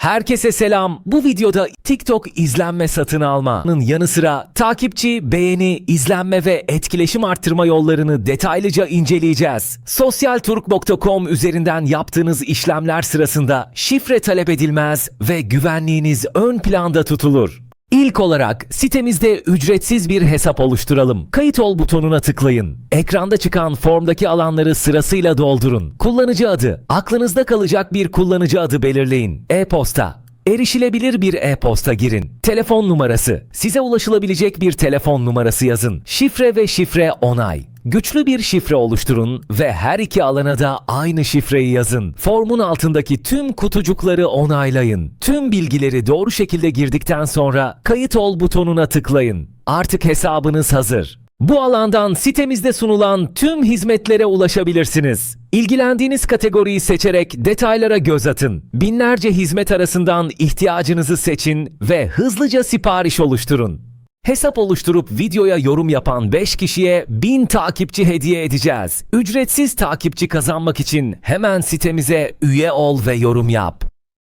Herkese selam. Bu videoda TikTok izlenme satın almanın yanı sıra takipçi, beğeni, izlenme ve etkileşim arttırma yollarını detaylıca inceleyeceğiz. Sosyalturk.com üzerinden yaptığınız işlemler sırasında şifre talep edilmez ve güvenliğiniz ön planda tutulur. İlk olarak sitemizde ücretsiz bir hesap oluşturalım. Kayıt ol butonuna tıklayın. Ekranda çıkan formdaki alanları sırasıyla doldurun. Kullanıcı adı, aklınızda kalacak bir kullanıcı adı belirleyin. E-posta, Erişilebilir bir e-posta girin. Telefon numarası. Size ulaşılabilecek bir telefon numarası yazın. Şifre ve şifre onay. Güçlü bir şifre oluşturun ve her iki alana da aynı şifreyi yazın. Formun altındaki tüm kutucukları onaylayın. Tüm bilgileri doğru şekilde girdikten sonra kayıt ol butonuna tıklayın. Artık hesabınız hazır. Bu alandan sitemizde sunulan tüm hizmetlere ulaşabilirsiniz. İlgilendiğiniz kategoriyi seçerek detaylara göz atın. Binlerce hizmet arasından ihtiyacınızı seçin ve hızlıca sipariş oluşturun. Hesap oluşturup videoya yorum yapan 5 kişiye 1000 takipçi hediye edeceğiz. Ücretsiz takipçi kazanmak için hemen sitemize üye ol ve yorum yap.